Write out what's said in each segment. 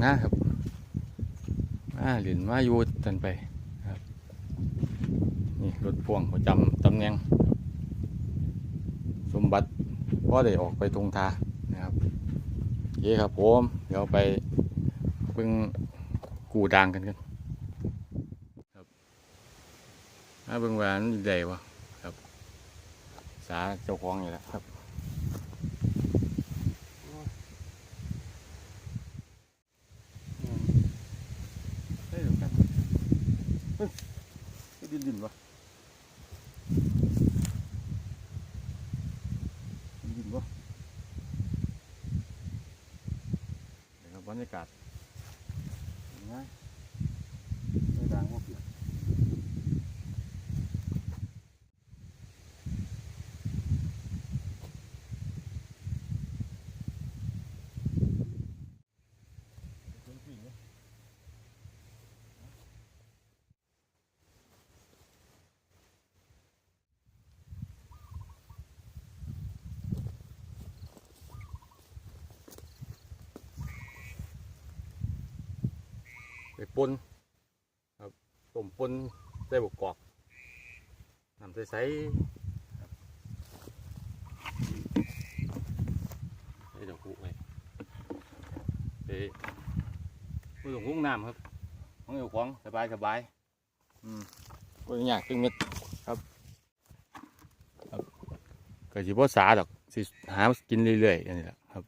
หน้าครับมาหลินมาอยู่ตันไปครับนี่รถพ่วงประจำตำแหน่งสมบัติก็ได้ออกไปตรงทานะครับโอเครับผมเดี๋ยวไปเบิ่งกูดังกันกันครับมาเบิ่งว่ามันอยู่วะครับสาเจ้าของนี่แหละครับ เฮ้ยเดี๋ยวกันเฮ้ยเฮ้ ยดินวะดินดินวะเดี๋ยวครับบรรยากาศเห็นไหมไม่ดังว่าเปียกเสียงผู้หญิงเนี่ย ไปปนครับต้มปนใส่บกกอกน้ำใสๆครับใส่ดอกกุไว้ไปไม่ต้องหุ้งน้ำครับของอยู่ของสบายสบายอืมก็อยากตึงเม็ดครับครับก็สิบ่สาดอกสิหากินเรื่อยๆอันนี้แหละครับ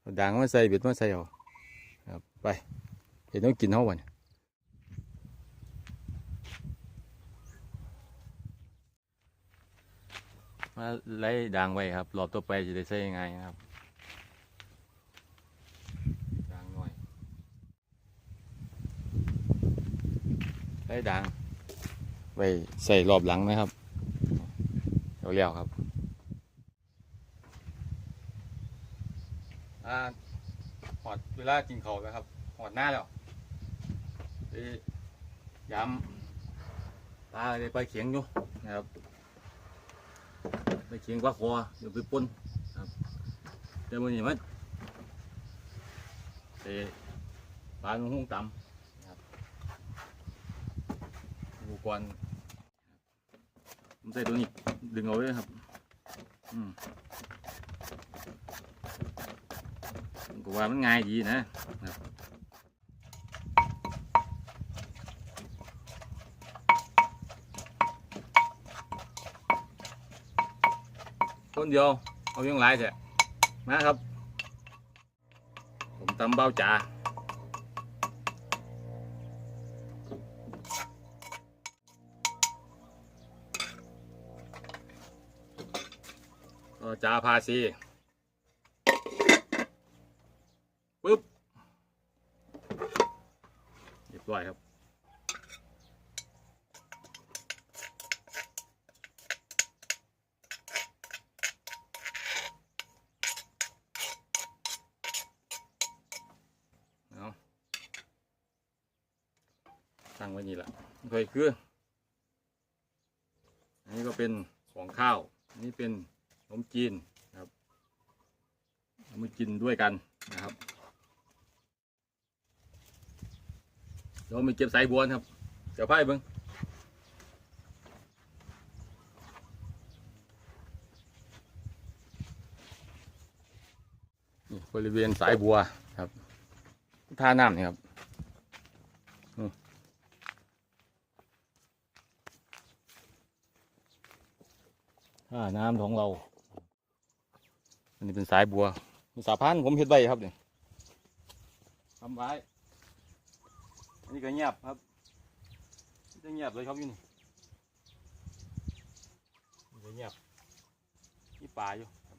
เอาด่างมาใส่เบ็ดมาใส่เอาครับไป เห็นต้องกินเท่าวันมาไล่ด่างไว้ครับรอบต่อไปจะได้ใช้ยังไงนะครับด่างหน่อยไล่ด่างไว้ใส่รอบหลังนะครับเอาเลี้ยวครับอ่าหอดเวลากินเขาวแล้วครับหอดหน้าแล้วไป ยำปลาเลยไปเขียงอยู่นะครับไปเขียงปลาคอเดี๋ยวไปปนครับเดี๋ยวมันนี่มันไปปลาหุ้งต่ำนะครับอุปกรณ์ผมใส่ตัวนี้ดึงเอาไว้ครับอืมก็ว่ามันง่ายดีนะ นเดียวเอายังไรเถอะมาครับ ผมตำเบ้าจ่าก็จ่าพาซีปึ๊บเรียบร้อยครับ เอาตั้งไว้ นี่แหละเคยคืออันนี้ก็เป็นของข้าวอันนี้เป็นขนมจีนนะครับเอามากินด้วยกันนะครับเดี๋ยวมีเก็บสายบัวนะครับเดี๋ยวพายเบิ้งบริเวณสายบัวครับท่าน้ำนี่ครับ ท่าน้ำของเรา อันนี้เป็นสายบัวมีสาพานผมเห็ดใบครับเนี่ยทำไว้อันนี้ก็เงียบครับจะเงียบเลยครับอยู่นี่นี่ก็เงียบนี่ป่าอยู่ครับ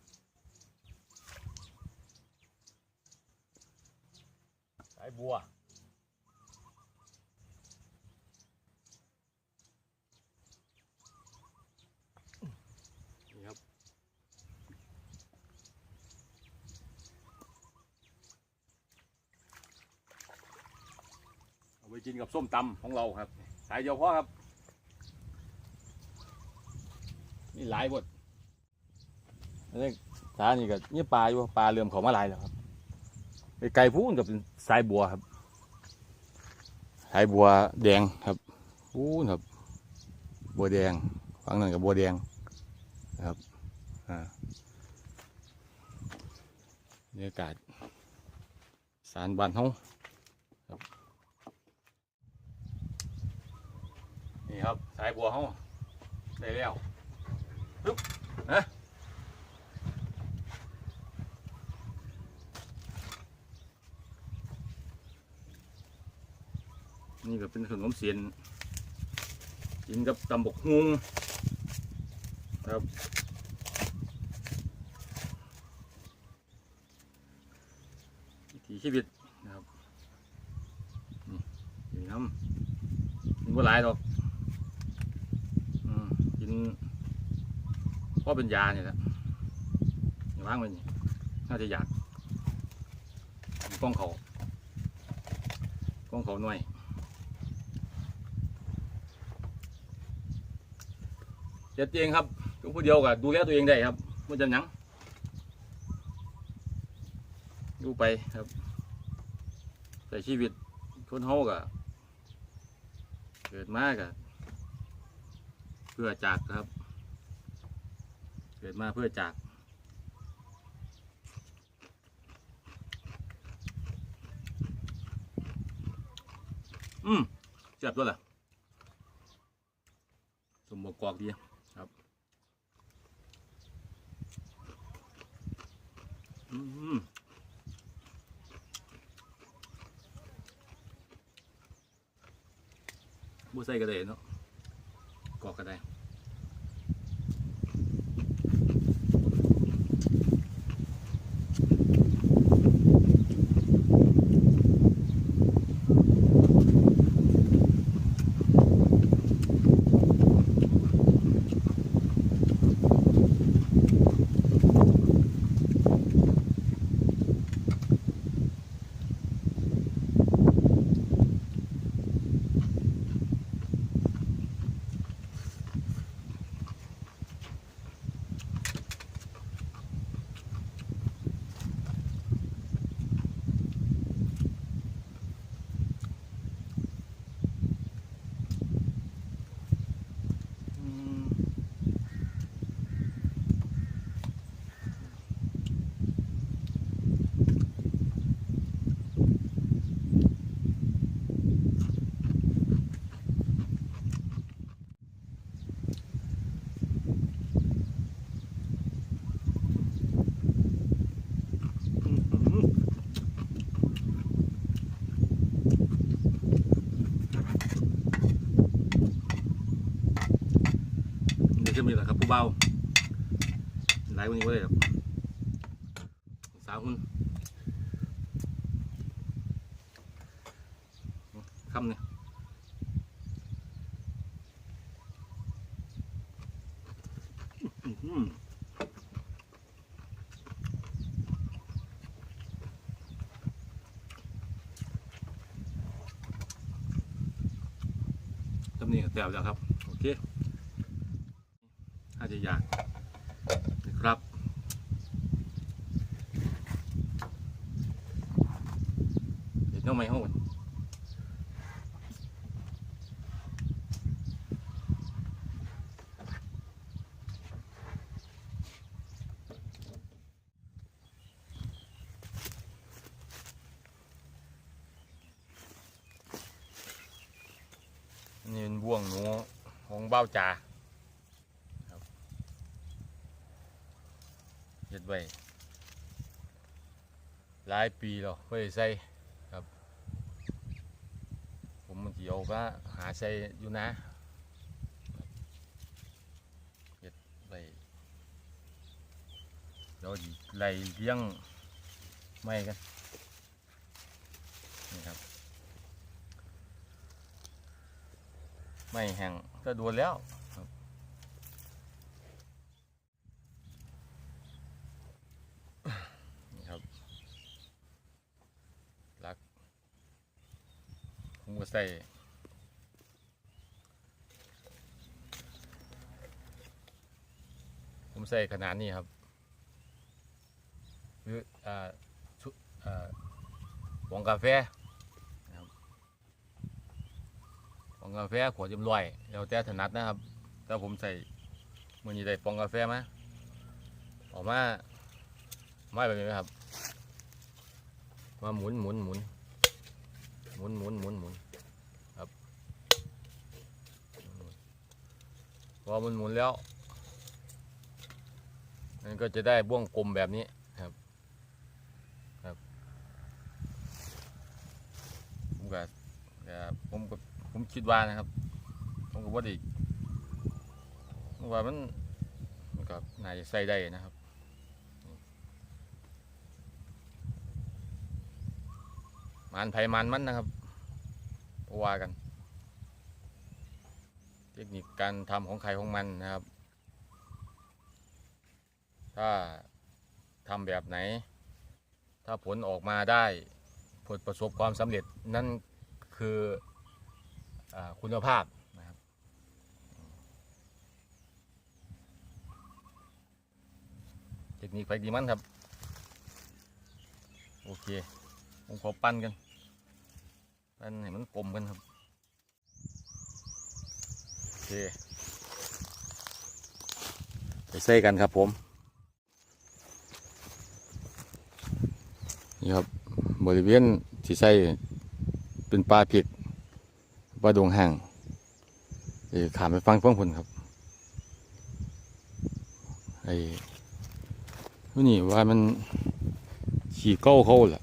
สายบัว นี่ครับ เอาไป กินกับส้มตำของเราครับ สายเดียวพอครับ นี่หลายบทอันนี้สานี่ก็นี่ปลาอยู่ปลาเริ่มเขามาหลายแล้วครับไปไกลพูนกับเป็นสายบัวครับ สายบัวแดงครับอู้นครับ บัวแดงฝั่งนั้นกับบัวแดงนะครับอ่าบรรยากาศสารบานเฮาครับ นี่ครับสายบัวเฮาได้แล้วปึ๊บนะนี่ก็เป็นขนมเสียนกินกับตำบกฮุงครับวิถีชีวิตนะครับนี่น้ำกินบ่หลายดอก เพราะเป็นยาเนี่ยแหละอย่างไว้นี่น่าจะอยากมีกล้องเขากล้องเขาหน่อยเจ็ดเองครับทุกผู้เดียวก็ดูแลตัวเองได้ครับไม่จำยังดูไปครับใส่ชีวิตคนเฮาก็เกิดมาก็เพื่อจากครับ เกิดมาเพื่อจาก อืมเจ็บด้วยล่ะสมบูรณ์กอกดีอืมบูใส่ก็ได้เนาะ อกก็ได้อืมเดี๋ยวจะมี แหละครับผู้เบาหลายกวันนี้ก็ได้ครับสาวคุณคำเนี่ยอื้อหือจำนี้แต้วแล้วครับ โอเคอาจจะยากนะครับเด็ดน้องไม้ห้องนี่เป็นบ่วงหนูของเบ้าจ่า เฮ็ด ไว้หลายปีแล้วเพื่ใส่ครับ ผมมันสิเอามาหาใส่อยู่นะเฮ็ดไว้เดี๋ยวไล่เลี้ยงไม่กันนี่ครับ ไม่แห้งก็ดวนแล้ว นี่ครับรักผมก็ ใส่ผมใส่ขนาดนี้ครับหรืออ่าชุอ่าปองกาแฟนะครับปองกาแฟขวดเรียบร้อยแล้วแต่ถนัดนะครับถ้าผมใส่มือนี้ได้ปองกาแฟมาออกมาไม่แบบนี้ครับมาหมุนหมุนหมุนหมุนหมุนหมุนหมุนครับ พอมันหมุนแล้ว มันก็จะได้บ้วงกลมแบบนี้ครับ ครับผมก็ผมก็ผมคิดว่านะครับ ผมก็ว่าดีว่ามันมันก็น่าจะใส่ได้นะครับมันไผมันมันนะครับว่ากัน เทคนิคการทำของใครของมันนะครับ ถ้าทำแบบไหน ถ้าผลออกมาได้ผลประสบความสำเร็จนั่นคืออคุณภาพนะครับเทคนิคไปดีมันครับ โอเคผมขอปั้นกันปั้นให้มันกลมกันครับ เคไปใส่กันครับผม นี่ครับบริเวณที่ใส่เป็นปลาเพียกปลาดงห่างเอ้ขามไปฟังฟังผลครับไอ้นี่ว่ามันขี่เก้าเขาแหละ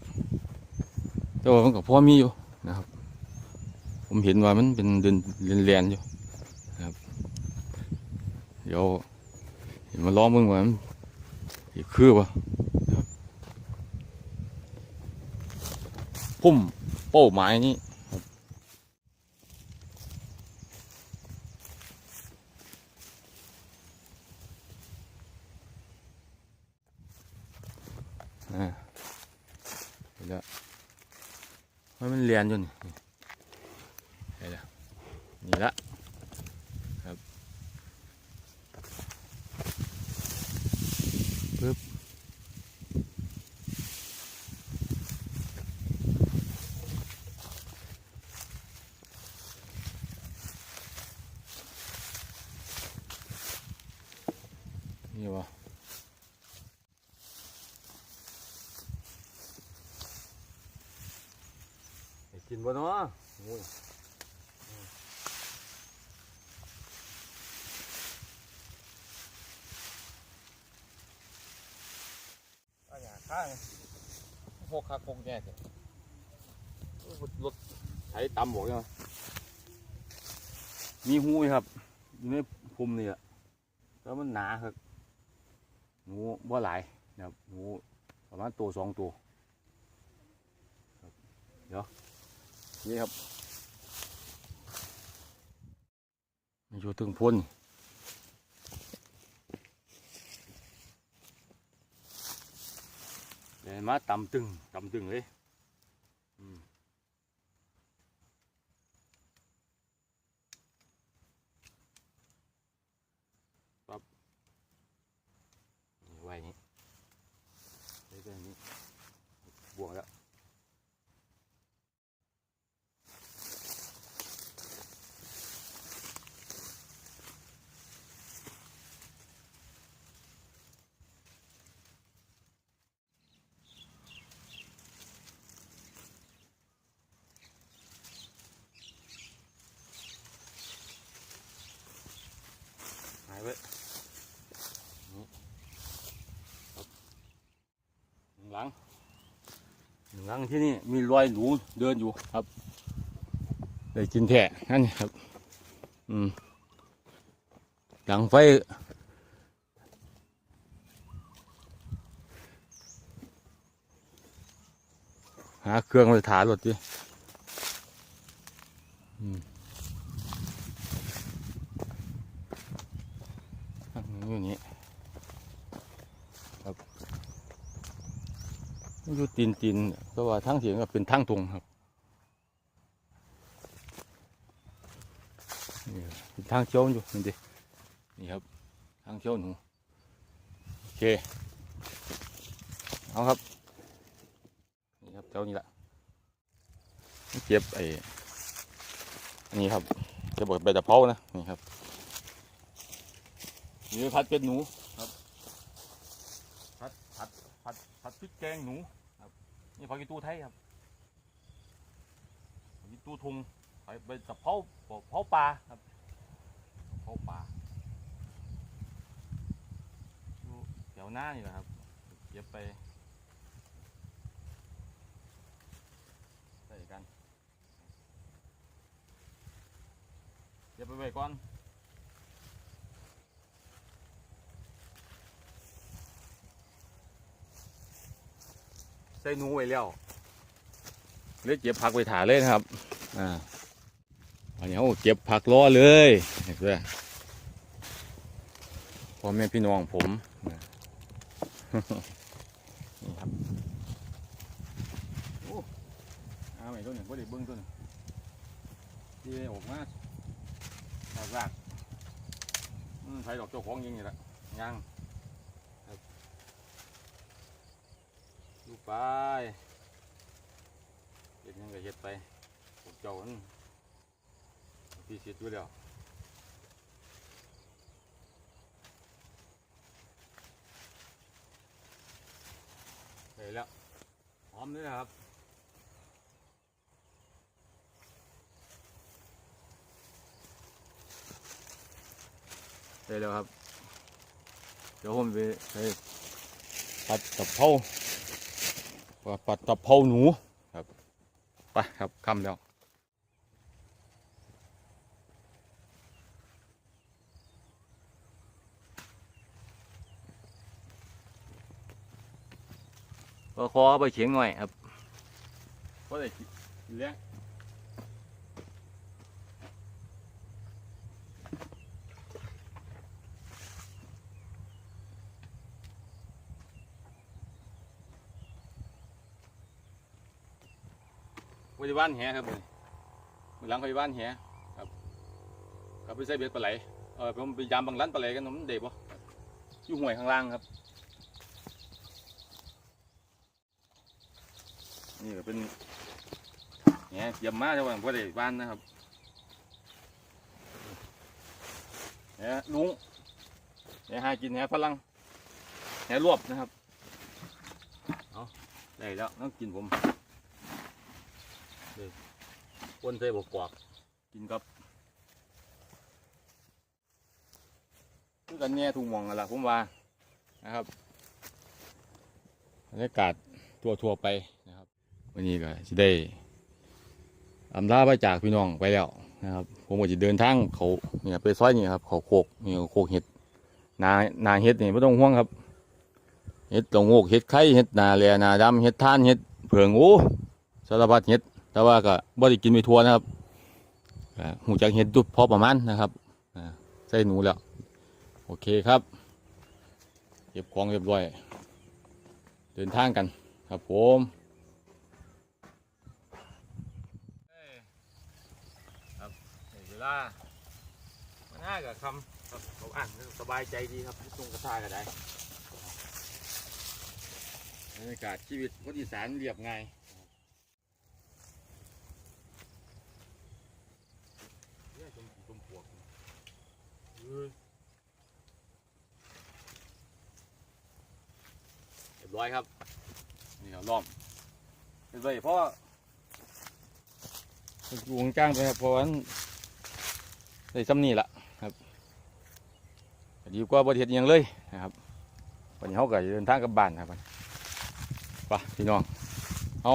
แต่ว่ามันก็พอมีอยู่นะครับ ผมเห็นว่ามันเป็นเดินเรียนๆอยู่นะครับเดี๋ยวเห็นมาล้อมมึงว่ามันสิคือวะพุ่มเป้าหมายนี้อ่าเห็นแล้วว่ามันเรียนอยู่นี่เห็นแล้วนี่ละครับปึ๊บ นี่วะให้กินบ่เนาะโอ้ยอันนี้ข้างหกคักหกแง่เถอะรถใช้ตำบอกยังไงมีหูไหมครับอยู่ในภูมินี่อะแล้วมันหนาครับห นูบ่หลายนะครับหนูประมาณตัวสองตัวเดี๋ยวนี่ครับมันอยู่ถึงพ้นเดี๋ยวมาตำตึงตำตึงเลยอืมปั๊บนี่ไว้อย่างนี้ไว้แบบนี้บวกแล้วหายไว้นี่ครับหนึ่งหลัง หนึ่งหลังที่นี่มีรอยหนูเดินอยู่ครับได้กินแทะนั่นครับ อืมหลังไฟหาเครื่องไปถารถดิอืมตั้งอยู่นี่ครับมันอยู่ ตีนตีนเพราะว่าทั้งเสียงก็เป็นทั้งตรงครับนี่เป็นทางเชี่ยวอยู่นี่ดินี่ครับทางเชี่ยวหนูโอเคเอาครับนี่ครับเจ้านี่แหละเก็บไอ้นนี้ครับเก็บใบตะเภานะนี่ครับนี่พัดเป็นหนูครับพัดพัดพัดพัดพริกแกงหนู นี่ผักกีตู้ไทยครับผักกีตู้ทุงใบใบตะเภาเภาปลาครับเภาปลาอยู่แถวหน้านี่แหละครับเก็บไปใส่กันเดี๋ยวไปไว้ก่อน ใส่หนูไว้แล้วเลือกเก็บผักไว้ถ่าเลยนะครับ อ่า อันนี้เขาเก็บผักรอเลยเห็นไหมพ่อแม่พี่น้องผมนะนี่ครับเอาไอ้ตัวหนึ่งก็ได้เบิ้งตัวหนึ่งที่ออกมาหากรากอืมไผดอกเจ้าของยิงนี่แหละยังครับดู ไปเห็ดยังก็เห็ดไปพวกเจ้ามันพี่เสียอยู่แล้วไปแล้วพร้อมเลยนะครับได้แล้วครับเดี๋ยวผมไปไปปัดตะเภา ว่าปัดตะเภาหนูครับไปครับคำแล้วก็ขอเอาไปเฉียงหน่อยครับก็ได้เลี้ยง ไปที่บ้านแหครับมือมือหลังไปบ้านแหครับกลับไปใส่เบ็ดปลาไหลเออผมไปยามบางร้านปลาไหลกันเนาะมันเด็บวะอยู่ห่วยข้างล่างครับ นี่ก็เป็นแหเยี่ยมมากเลยว่าพ่อได้บ้านนะครับแหลุงแหหากินแหฝรั่งแหรวบนะครับเอาได้แล้วต้องกินผม ปนใส่บกกวากกินกับคือกันแง่ทุกหมองกันละผมว่านะครับบรรยากาศทั่วทั่วไปนะครับ วันนี้ก็จะได้อำลาไปจากพี่น้องไปแล้วนะครับ ผมก็จะเดินทางเขาเนี่ยไปซอยนี่ครับเขาโคกนี่โคกเห็ดนานาเห็ดนี่ไม่ต้องห่วงครับเห็ดตงโงกเห็ดไข่เห็ดนาแลนาดำเห็ดท่านเห็ดเผืองโอ้สารพัดเห็ด แต่ว่าก็บ่ได้กินไปทั่วนะครับอ่าหูจักเห็ดดุพอประมาณนะครับอ่าใส่หนูแล้ว โอเคครับ เก็บของเรียบร้อย เดินทางกันครับผมครับเวลามันน่ากับคำครับเขาอ่านสบายใจดีครับตรงกระทาก็ได้บรรยากาศชีวิตคนอีสานเรียบง่ายเนี่ยจมจมปวก เฮ้ยเรียบร้อยครับนี่ครับล้อมเรียบร้อยเพราะอยู่ข้างกลางไปครับเพราะว่ามันได้ซ้ำนี่ละครับก็ดีกว่าบริเฮ็ดอิหยังเลยนะครับวันนี้เขาก็จะเดินทางกลับบ้านครับไปพี่น้องเอา